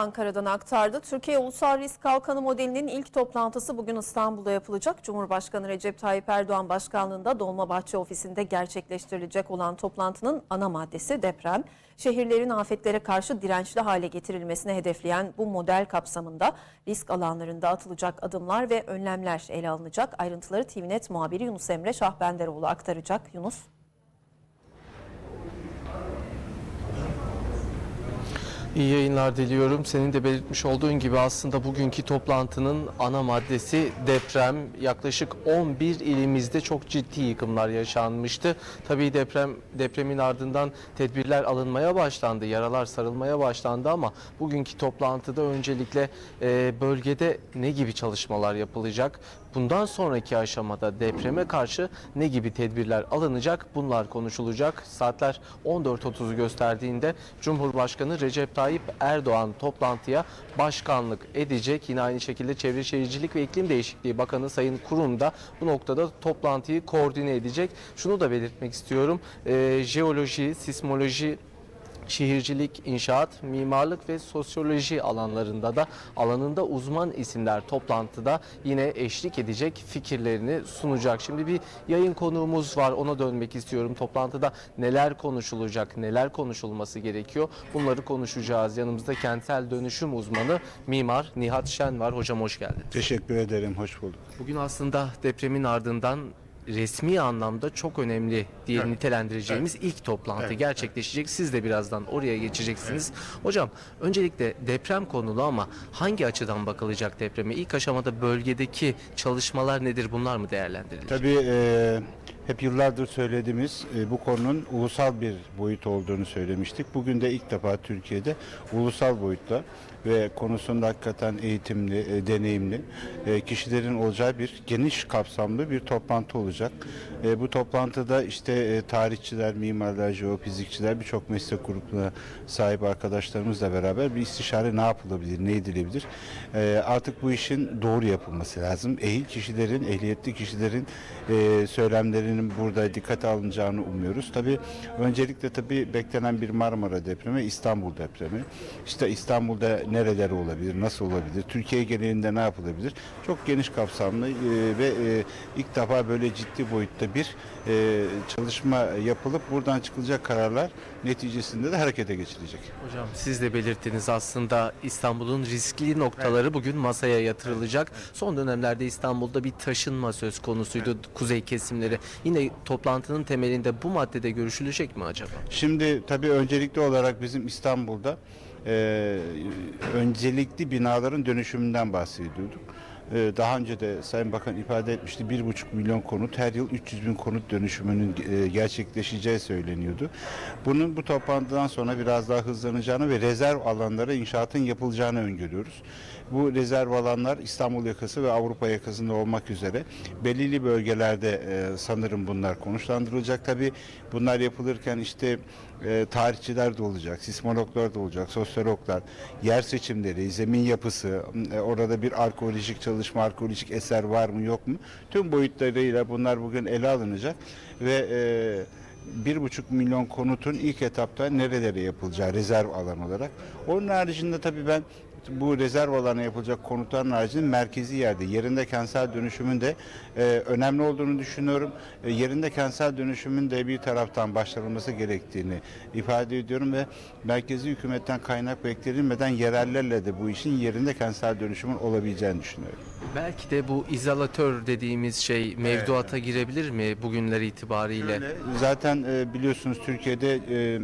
Ankara'dan aktardı. Türkiye Ulusal Risk Kalkanı modelinin ilk toplantısı bugün İstanbul'da yapılacak. Cumhurbaşkanı Recep Tayyip Erdoğan başkanlığında Dolmabahçe ofisinde gerçekleştirilecek olan toplantının ana maddesi deprem. Şehirlerin afetlere karşı dirençli hale getirilmesini hedefleyen bu model kapsamında risk alanlarında atılacak adımlar ve önlemler ele alınacak. Ayrıntıları TVNet muhabiri Yunus Emre Şahbenderoğlu aktaracak. Yunus. İyi yayınlar diliyorum. Senin de belirtmiş olduğun gibi aslında bugünkü toplantının ana maddesi deprem. Yaklaşık 11 ilimizde çok ciddi yıkımlar yaşanmıştı. Tabii deprem depremin ardından tedbirler alınmaya başlandı, yaralar sarılmaya başlandı ama bugünkü toplantıda öncelikle e, bölgede ne gibi çalışmalar yapılacak? Bundan sonraki aşamada depreme karşı ne gibi tedbirler alınacak? Bunlar konuşulacak. Saatler 14.30'u gösterdiğinde Cumhurbaşkanı Recep Tayyip Erdoğan toplantıya başkanlık edecek. Yine aynı şekilde Çevre Şehircilik ve İklim Değişikliği Bakanı Sayın Kurum da bu noktada toplantıyı koordine edecek. Şunu da belirtmek istiyorum. Ee, jeoloji, sismoloji şehircilik, inşaat, mimarlık ve sosyoloji alanlarında da alanında uzman isimler toplantıda yine eşlik edecek fikirlerini sunacak. Şimdi bir yayın konuğumuz var ona dönmek istiyorum. Toplantıda neler konuşulacak, neler konuşulması gerekiyor bunları konuşacağız. Yanımızda kentsel dönüşüm uzmanı mimar Nihat Şen var. Hocam hoş geldin. Teşekkür ederim, hoş bulduk. Bugün aslında depremin ardından resmi anlamda çok önemli diye Evet. nitelendireceğimiz ilk toplantı Evet. gerçekleşecek. Siz de birazdan oraya geçeceksiniz. Hocam öncelikle deprem konulu ama hangi açıdan bakılacak depreme? İlk aşamada bölgedeki çalışmalar nedir? Bunlar mı değerlendirilecek? Tabii e, hep yıllardır söylediğimiz e, bu konunun ulusal bir boyut olduğunu söylemiştik. Bugün de ilk defa Türkiye'de ulusal boyutta ve konusunda hakikaten eğitimli, e, deneyimli e, kişilerin olacağı bir geniş kapsamlı bir toplantı olacak. E, bu toplantıda işte e, tarihçiler, mimarlar, jeofizikçiler birçok meslek grubuna sahip arkadaşlarımızla beraber bir istişare ne yapılabilir, ne edilebilir? E, artık bu işin doğru yapılması lazım. Ehil kişilerin, ehliyetli kişilerin e, söylemlerinin burada dikkate alınacağını umuyoruz. Tabii öncelikle tabii beklenen bir Marmara depremi, İstanbul depremi. İşte İstanbul'da nereler olabilir, nasıl olabilir, Türkiye genelinde ne yapılabilir? Çok geniş kapsamlı e, ve e, ilk defa böyle ciddi boyutta bir e, çalışma yapılıp buradan çıkılacak kararlar neticesinde de harekete geçilecek. Hocam siz de belirttiniz aslında İstanbul'un riskli noktaları bugün masaya yatırılacak. Son dönemlerde İstanbul'da bir taşınma söz konusuydu kuzey kesimleri. Yine toplantının temelinde bu maddede görüşülecek mi acaba? Şimdi tabii öncelikli olarak bizim İstanbul'da e, öncelikli binaların dönüşümünden bahsediyorduk. E, daha önce de Sayın Bakan ifade etmişti 1,5 milyon konut her yıl 300 bin konut dönüşümünün e, gerçekleşeceği söyleniyordu. Bunun bu toplantıdan sonra biraz daha hızlanacağını ve rezerv alanlara inşaatın yapılacağını öngörüyoruz. Bu rezerv alanlar İstanbul yakası ve Avrupa yakasında olmak üzere belirli bölgelerde e, sanırım bunlar konuşlandırılacak. Tabii bunlar yapılırken işte e, tarihçiler de olacak, sismologlar da olacak, sosyologlar, yer seçimleri, zemin yapısı, orada bir arkeolojik çalışma, arkeolojik eser var mı yok mu? Tüm boyutlarıyla bunlar bugün ele alınacak ve e, bir buçuk milyon konutun ilk etapta nerelere yapılacağı rezerv alan olarak. Onun haricinde tabii ben bu rezerv alana yapılacak konutların haricinde merkezi yerde yerinde kentsel dönüşümün de e, önemli olduğunu düşünüyorum. E, yerinde kentsel dönüşümün de bir taraftan başlanılması gerektiğini ifade ediyorum ve merkezi hükümetten kaynak beklenilmeden yerellerle de bu işin yerinde kentsel dönüşümün olabileceğini düşünüyorum. Belki de bu izolatör dediğimiz şey mevduata girebilir mi bugünler itibariyle? Zaten e, biliyorsunuz Türkiye'de e,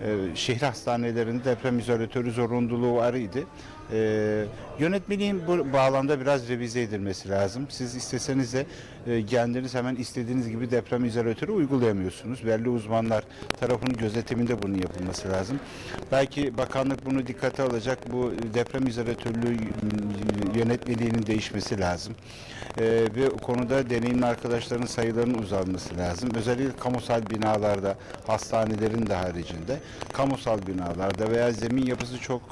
e, şehir hastanelerinde deprem izolatörü zorunluluğu var idi. E, yönetmeliğin bu bağlamda biraz revize edilmesi lazım. Siz isteseniz de e, kendiniz hemen istediğiniz gibi deprem izolatörü uygulayamıyorsunuz. Belli uzmanlar tarafının gözetiminde bunun yapılması lazım. Belki bakanlık bunu dikkate alacak. Bu deprem izolatörlüğü yönetmeliğinin değişmesi lazım. E, ve konuda deneyimli arkadaşların sayılarının uzalması lazım. Özellikle kamusal binalarda, hastanelerin de haricinde, kamusal binalarda veya zemin yapısı çok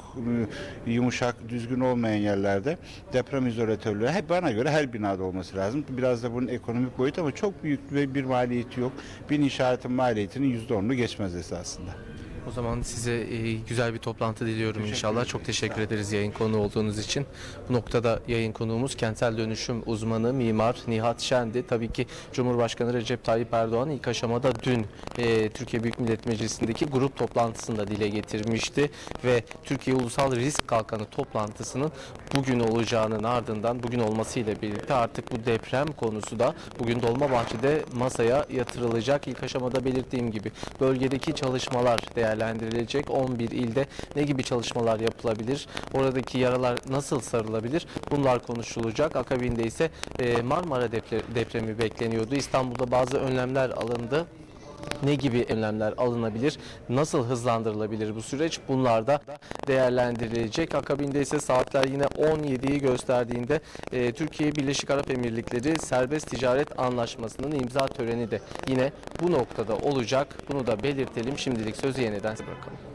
e, yumuşak, düzgün olmayan yerlerde deprem izolatörlüğü hep bana göre her binada olması lazım. Biraz da bunun ekonomik boyutu ama çok büyük ve bir maliyeti yok. Bir inşaatın maliyetinin %10'unu geçmez esasında. O zaman size e, güzel bir toplantı diliyorum Teşekkür inşallah. ederim. Çok teşekkür ederiz yayın konu olduğunuz için. Bu noktada yayın konuğumuz kentsel dönüşüm uzmanı mimar Nihat Şendi. Tabii ki Cumhurbaşkanı Recep Tayyip Erdoğan ilk aşamada dün e, Türkiye Büyük Millet Meclisi'ndeki grup toplantısında dile getirmişti ve Türkiye Ulusal Risk Kalkanı toplantısının bugün olacağının ardından bugün olmasıyla birlikte artık bu deprem konusu da bugün Dolmabahçe'de masaya yatırılacak. İlk aşamada belirttiğim gibi bölgedeki çalışmalar değerlendirilecek. 11 ilde ne gibi çalışmalar yapılabilir? Oradaki yaralar nasıl sarılabilir? Bunlar konuşulacak. Akabinde ise e, Marmara depre- depremi bekleniyordu. İstanbul'da bazı önlemler alındı ne gibi önlemler alınabilir, nasıl hızlandırılabilir bu süreç bunlar da değerlendirilecek. Akabinde ise saatler yine 17'yi gösterdiğinde e, Türkiye Birleşik Arap Emirlikleri serbest ticaret anlaşmasının imza töreni de yine bu noktada olacak. Bunu da belirtelim. Şimdilik sözü yeniden bırakalım.